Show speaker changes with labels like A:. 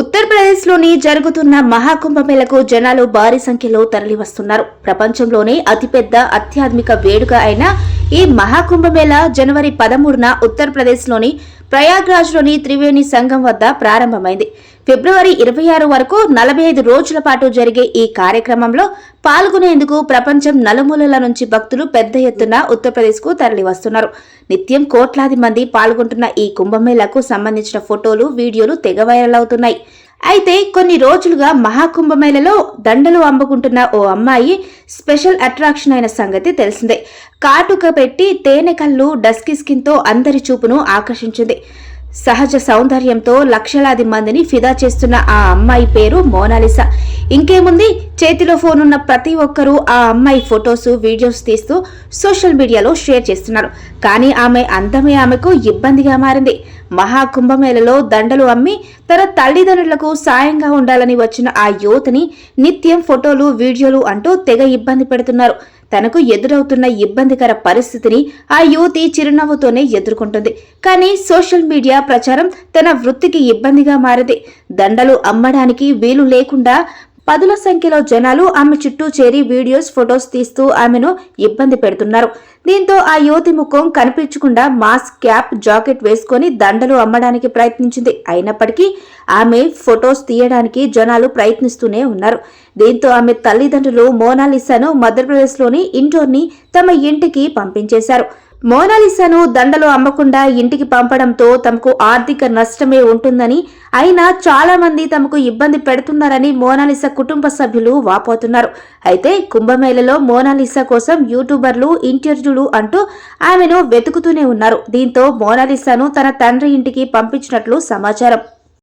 A: ఉత్తరప్రదేశ్లోని జరుగుతున్న మహాకుంభమేళకు జనాలు భారీ సంఖ్యలో తరలివస్తున్నారు. ప్రపంచంలోనే అతిపెద్ద ఆధ్యాత్మిక వేడుక అయిన ఈ మహాకుంభమేళ జనవరి పదమూడున ఉత్తరప్రదేశ్లోని ప్రయాగ్రాజ్లోని త్రివేణి సంఘం వద్ద ప్రారంభమైంది. ఫిబ్రవరి ఇరవై ఆరు వరకు నలభై ఐదు రోజుల పాటు జరిగే ఈ కార్యక్రమంలో పాల్గొనేందుకు ప్రపంచం నలుమూలల నుంచి భక్తులు పెద్ద ఎత్తున ఉత్తరప్రదేశ్కు తరలివస్తున్నారు. నిత్యం కోట్లాది మంది పాల్గొంటున్న ఈ కుంభమేళకు సంబంధించిన ఫోటోలు వీడియోలు తెగ వైరల్ అవుతున్నాయి. అయితే కొన్ని రోజులుగా మహాకుంభమేళలో దండలు అమ్ముకుంటున్న ఓ అమ్మాయి స్పెషల్ అట్రాక్షన్ అయిన సంగతి తెలిసిందే. కాటుక పెట్టి తేనె కళ్ళు డస్కి స్కిన్తో అందరి చూపును ఆకర్షించింది. సహజ సౌందర్యంతో లక్షలాది మందిని ఫిదా చేస్తున్న ఆ అమ్మాయి పేరు మోనాలిసా. ఇంకేముంది? చేతిలో ఫోన్ ఉన్న ప్రతి ఒక్కరూ ఆ అమ్మాయి ఫొటోస్ వీడియోస్ తీస్తూ సోషల్ మీడియాలో షేర్ చేస్తున్నారు. కానీ ఆమె అందమే ఆమెకు ఇబ్బందిగా మారింది. మహాకుంభమేళలో దండలు అమ్మి తన తల్లిదండ్రులకు సాయంగా ఉండాలని వచ్చిన ఆ యువతిని నిత్యం ఫోటోలు వీడియోలు అంటూ తెగ ఇబ్బంది పెడుతున్నారు. తనకు ఎదురవుతున్న ఇబ్బందికర పరిస్థితిని ఆ యువతి చిరునవ్వుతోనే ఎదుర్కొంటుంది. కానీ సోషల్ మీడియా ప్రచారం తన వృత్తికి ఇబ్బందిగా మారింది. దండలు అమ్మడానికి వీలు లేకుండా పదుల సంఖ్యలో జనాలు ఆమె చుట్టూ చేరి వీడియోస్ ఫొటోస్ తీస్తూ ఆమెను ఇబ్బంది పెడుతున్నారు. దీంతో ఆ యువతి ముఖం కనిపించకుండా మాస్క్ క్యాప్ జాకెట్ వేసుకొని దండలు అమ్మడానికి ప్రయత్నించింది. అయినప్పటికీ ఆమె ఫొటోస్ తీయడానికి జనాలు ప్రయత్నిస్తూనే ఉన్నారు. దీంతో ఆమె తల్లిదండ్రులు మోనాలిసాను మధ్యప్రదేశ్లోని ఇండోర్ని తమ ఇంటికి పంపించేశారు. మోనాలిసాను దండలు అమ్మకుండా ఇంటికి పంపడంతో తమకు ఆర్థిక నష్టమే ఉంటుందని అయినా చాలా మంది తమకు ఇబ్బంది పెడుతున్నారని మోనాలిసా కుటుంబ సభ్యులు వాపోతున్నారు. అయితే కుంభమేళలో మోనాలిసా కోసం యూట్యూబర్లు ఇంటర్వ్యూలు అంటూ ఆమెను వెతుకుతూనే ఉన్నారు. దీంతో మోనాలిసాను తన తండ్రి ఇంటికి పంపించినట్లు సమాచారం.